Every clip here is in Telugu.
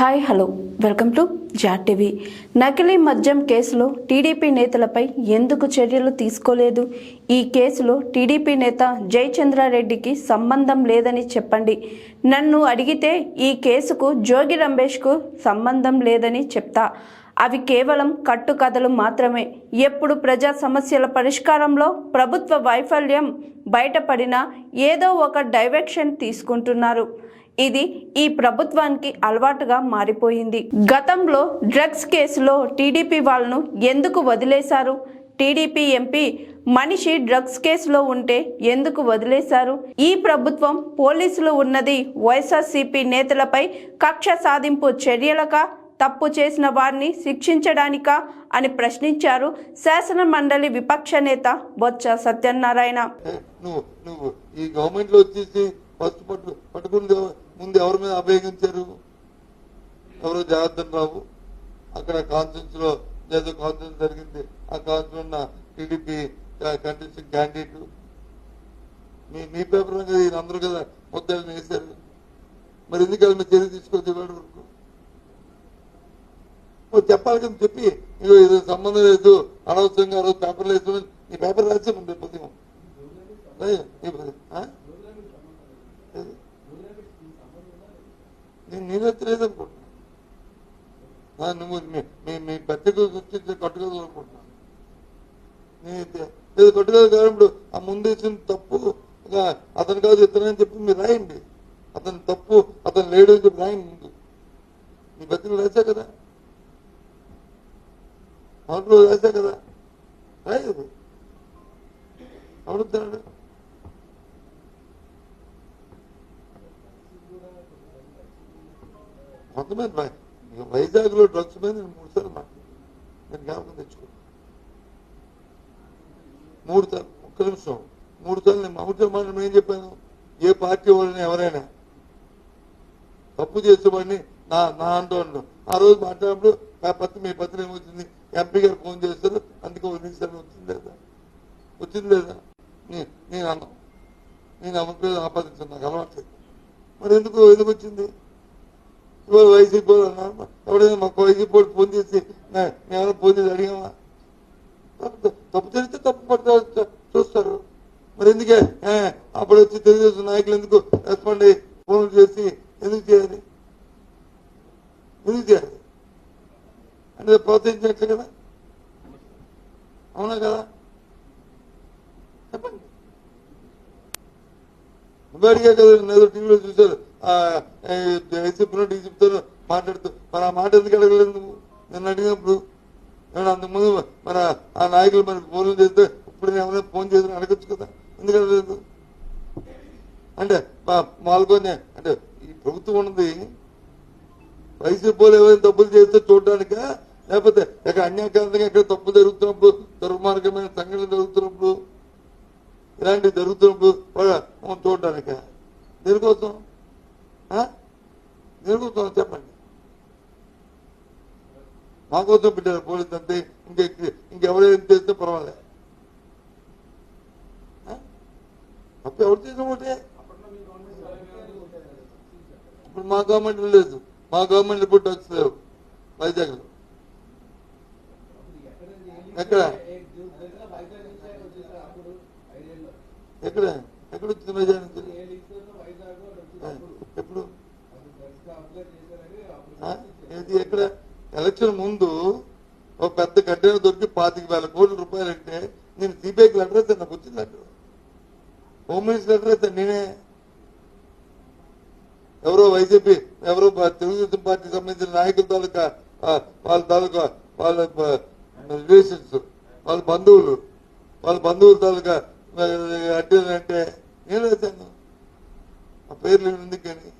Hi hello. వెల్కమ్ టు జాట్ టీవీ. నకిలీ మద్యం కేసులో టీడీపీ నేతలపై ఎందుకు చర్యలు తీసుకోలేదు? ఈ కేసులో టీడీపీ నేత జయచంద్రారెడ్డికి సంబంధం లేదని చెప్పండి. నన్ను అడిగితే ఈ కేసుకు జోగి రమేష్కు సంబంధం లేదని చెప్తా. అవి కేవలం కట్టుకథలు మాత్రమే. ఎప్పుడు ప్రజా సమస్యల పరిష్కారంలో ప్రభుత్వ వైఫల్యం బయటపడినా ఏదో ఒక డైరెక్షన్ తీసుకుంటున్నారు. ఇది ఈ ప్రభుత్వానికి అలవాటుగా మారిపోయింది. గతంలో డ్రగ్స్ కేసులో టీడీపీ వాళ్ళను ఎందుకు వదిలేశారు? టీడీపీ ఎంపీ మనిషి డ్రగ్స్ కేసులో ఉంటే ఎందుకు వదిలేశారు? ఈ ప్రభుత్వం పోలీసులు ఉన్నది వైఎస్ఆర్సీపీ నేతలపై కక్ష సాధింపు చర్యలక? తప్పు చేసిన వారిని శిక్షించడానికా అని ప్రశ్నించారు శాసన మండలి విపక్ష నేత బొత్స సత్యనారాయణ. నువ్వు నువ్వు ఈ గవర్నమెంట్లో వచ్చేసి ఫస్ట్ పట్టు పట్టుకుంది ముందు ఎవరి మీద అభ్యయించారు ఎవరు? జనార్దన్ రావు. అక్కడ కాన్ఫరెన్స్లో ఏదో కాన్ఫరెన్స్ జరిగింది. ఆ కాన్ఫరెన్స్ ఉన్న టీడీపీ కంటెస్టింగ్ క్యాండిడేట్. మీ మీ పేపర్ మీద అందరూ కదా ముద్దాయిలు వేశారు. మరి ఎందుకు వాళ్ళ మీద చర్య తీసుకొచ్చి ఇవాళ వరకు మరి చెప్పాలి కదా చెప్పి. ఇగో ఇది సంబంధం లేదు అనవసరంగా ఆ రోజు పేపర్లు వేసుకుని ఈ పేపర్ రాసే ఉంది పొద్దున నేను నీరెత్తలేదు అనుకుంటున్నా నువ్వు మీ- మీ మీ పత్రిక సృష్టించే కట్టుకలు అనుకుంటున్నా. నేనైతే లేదు కట్టుకోదు కాదు ఇప్పుడు ఆ ముందేసిన తప్పు అతను కాదు ఇతనని చెప్పి మీరు రాయండి. అతను తప్పు అతను లేడు అని చెప్పి రాయండి ముందు. మీ పత్రిక రాశా కదా? మొదట్లో రాశా కదా. రాయదు. అడుగుతున్నాడు కొంతమంది వై- వైజాగ్లో డ్రగ్స్ మీద నేను మూడు సార్లు మాట్లాడాను నేను జ్ఞాపకం తెచ్చుకున్నాను మూడు సార్లు ఒక్క నిమిషం. మూడు సార్లు నేను మామూలు మాట్లాడడం ఏం చెప్పాను? ఏ పార్టీ వాళ్ళని ఎవరైనా? తప్పు చేసేవాడిని నా నా అంటూ ఉన్నాడు ఆ రోజు మాట్లాడినప్పుడు నా పత్తి మీ పత్రిక ఏమవుతుంది ఎంపీ గారు ఫోన్ చేస్తారు అందుకే వదిలేసాను వచ్చింది లేదా? వచ్చింది లేదా? నేను అన్నాను నేను అమ్మకం ఆపాదించాను. నాకు అలవాట్లేదు మరి ఎందుకు ఎందుకు వచ్చింది? ఇవాళ వైసీపీ వాళ్ళు అన్నారు ఎవడైనా మాకు వైసీపీ వాళ్ళు ఫోన్ చేసి ఏమైనా ఫోన్ చేసి అడిగామా? తప్పు తప్పు తప్పు పడతా చూస్తారు. మరి ఎందుకే? అప్పుడు వచ్చి తెలుగుదేశం నాయకులు ఎందుకు రెస్పాండ్ అయ్యి ఫోన్ చేసి ఎందుకు చేయాలి? ఎందుకు చేయాలి? అంటే ప్రోత్సహించినట్లే కదా? అవునా కదా? చెప్పండి. నువ్వు కదా నేను టీవీలో చూశారు. వైసీపీలో డీసీపీతో మాట్లాడుతూ మరి ఆ మాట ఎందుకు అడగలేదు నువ్వు? నేను అడిగినప్పుడు నేను అంతకుముందు మన ఆ నాయకులు మరి ఫోన్లు చేస్తే ఇప్పుడు నేను ఎవరైనా ఫోన్ చేసిన అడగచ్చు కదా? ఎందుకు అడగలేదు? అంటే మాల్గొనే అంటే ఈ ప్రభుత్వం ఉన్నది వైసీపీ వాళ్ళు ఏమైనా డబ్బులు చేస్తే చూడడానిక? లేకపోతే ఎక్కడ అన్యాకాంతంగా ఇక్కడ తప్పు జరుగుతున్నప్పుడు దుర్మార్గమైన సంఘటన జరుగుతున్నప్పుడు ఇలాంటివి జరుగుతున్నప్పుడు వాళ్ళ- చూడడానిక దేనికోసం? ఆ? దేనికోసం చెప్పండి. మా కోసం పెట్టారు పోలీసు అంతే. ఇంకా ఇంకెవరైనా చేస్తే పర్వాలే. ఆ? తప్పు ఎవరు చేసిన ఒకటే. ఇప్పుడు మా గవర్నమెంట్ లేదు. మా గవర్నమెంట్ ఇప్పుడు డ్రగ్స్ లేవు వైజాగ్ ఎక్కడ? ఎక్కడ? ఎక్కడ వచ్చింది వైజాగ్ నుంచి? ఎప్పుడు? ఏది ఎక్కడ? ఎలక్షన్ ముందు ఒక పెద్ద కంటైనర్ దొరికి పాతిక వేల కోట్ల రూపాయలు అంటే నేను సిబిఐకి లెటర్ అయితే నాకు వచ్చింది లెటర్ హోమ్ మినిస్టర్ లెటర్ అయితే నేనే. ఎవరో వైసీపీ ఎవరో తెలుగుదేశం పార్టీకి సంబంధించిన నాయకుల తాలూకా వాళ్ళ తాలూకా వాళ్ళ రిలేషన్స్ వాళ్ళ బంధువులు వాళ్ళ బంధువుల తాలూకా ఆ, అంటే నేను వేశాను ఆ పేర్లు ఎందుకని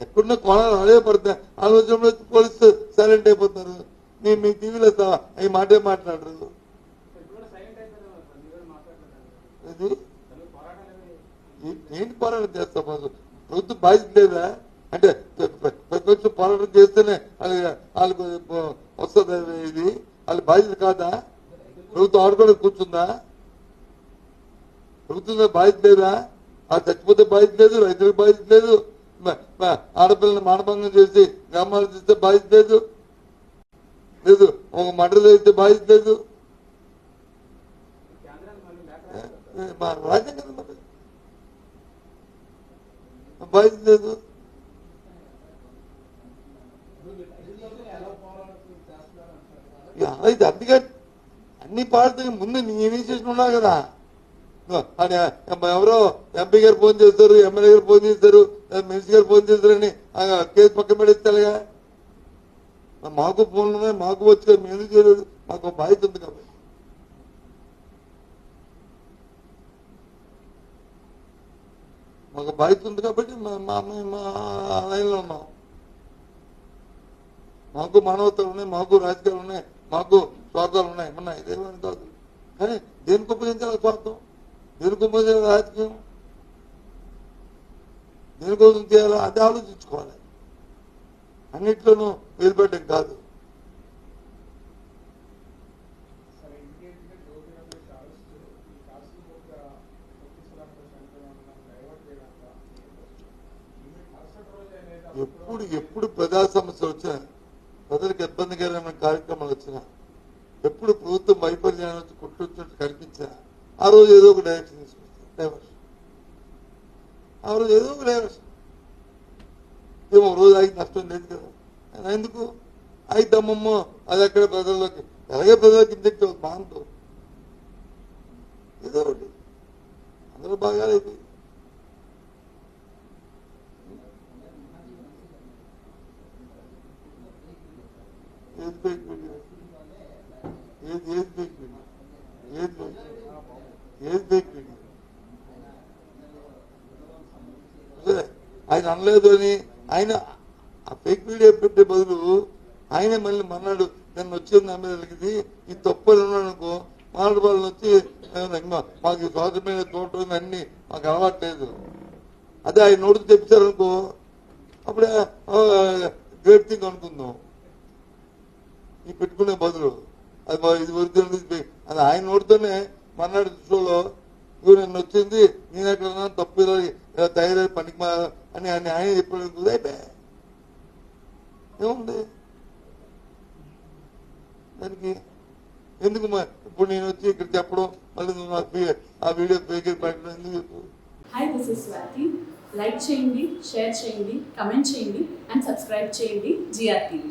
ఎక్కడున్న కోణాలు అదే పడతాయి ఆలోచనలో పోలీసు సైలెంట్ అయిపోతున్నారు నేను మీ టీవీలో ఈ మాటే మాట్లాడరు. ఇది ఏంటి పోరాటం చేస్తా ప్రభుత్వం బాధ్యత లేదా? అంటే కొంచెం ప్ర- పోరాటం చేస్తేనే వాళ్ళకి వాళ్ళకు వస్తుంది ఇది. వాళ్ళ బాధ్యత కాదా? ప్రభుత్వం ఆడుకోవడానికి కూర్చుందా? ప్రభుత్వం బాధ్యత లేదా? ఆ చచ్చిపోతే బాధ్యత లేదు రైతులకు బాధ్యత లేదు. ఆడపిల్లని మానభంగం చేసి గ్రామాలు చేస్తే బాధ్యత లేదు. లేదు ఒక మండలి అయితే బాధ్యత లేదు. మా రాజ్యం బాధ్యత లేదు ఇక అయితే అందుకే అన్ని పార్టీకి ముందు నీ ఇనిషియేషన్ ఉన్నావు కదా. అని ఎవరో ఎంపీ గారు ఫోన్ చేస్తారు ఎమ్మెల్యే గారు ఫోన్ చేస్తారు మినిస్టర్ గారు ఫోన్ చేస్తారని కేసు పక్కన పెడేస్తారుగా మాకు ఫోన్లు ఉన్నాయి మాకు వచ్చి కదా, మేము చేయలేదు? మాకు బాధ్యత ఉంది కాబట్టి. మాకు బాధ్యత ఉంది కాబట్టి మా- అమ్మాయి మా లైన్లో ఉన్నాం. మాకు మానవతలు ఉన్నాయి మాకు రాజకీయాలు ఉన్నాయి. మాకు స్వార్థాలు ఉన్నాయి ఉన్నాయి ఇదేమని కాదు కానీ దేనికి ఉపయోగించాలి స్వార్థం దేనికి ఉపయోగించాలి రాజకీయం? దేనికోసం చేయాలో అది ఆలోచించుకోవాలి. అన్నిట్లోనూ వేలుపెట్టడం కాదు. ఎప్పుడు ఎప్పుడు ప్రజా సమస్యలు వచ్చినా ప్రజలకు ఇబ్బందికరమైన కార్యక్రమాలు వచ్చినా ఎప్పుడు ప్రభుత్వం వైఫల్యాన్ని వచ్చి కొట్టువచ్చినట్టు కనిపించినా ఆ రోజు ఏదో ఒక డైరెక్షన్ తీసుకొస్తారు డైవర్షన్ ఆ రోజు ఏదో ఒక డైవర్షన్ ఏమో రోజు ఆగి నష్టం లేదు కదా. ఆయన ఎందుకు? అయిద్దమ్మమ్మ అది అక్కడ ప్రజల్లోకి ఎలాగే ప్రజలకు ఇంజెక్ట్ అవుతుంది బాగుంటు ఏదో ఒకటి. అందరూ బాగా అయిపోయి ఏది ఫేక్ వీడియో ఏది ఏది ఫేక్ వీడియో ఏది ఫేక్ ఏది ఫేక్ ఆయన అనలేదు అని ఆయన ఆ ఫేక్ మీడియా పెట్టే బదులు ఆయనే మళ్ళీ మన్నాడు నన్ను వచ్చింది నా మీద కలిగింది ఈ తప్పులు ఉన్నాడు అనుకో మాట్లాడు వాళ్ళని వచ్చి మాకు ఈ స్వాతంత్రమైన చూడటం అన్ని మాకు అలవాట్లేదు అదే ఆయన నోటికి తెప్పించారనుకో అప్పుడే గ్రేట్ థింగ్ అనుకుందాం. ఈ పెట్టుకునే బదులు. అది మా ఇది వద్దు అది ఆయన నోటితోనే మన్నాడు దృష్టిలో ఇవి నన్ను వచ్చింది నేను ఎక్కడ తప్పు ఇలా తయారై పనికి మా అని ఆయన ఆయన చెప్పాడు అయిపోయా ఏముంది? దానికి ఎందుకు ఇప్పుడు నేను వచ్చి ఇక్కడ చెప్పడం మళ్ళీ నువ్వు ఆ వీడియో పేకర్ పెట్టడం ఎందుకు చెప్పు? Hi this is Swathi like చేయండి షేర్ చేయండి కమెంట్ చేయండి అండ్ సబ్స్క్రైబ్ చేయండి జిఆర్టీవీ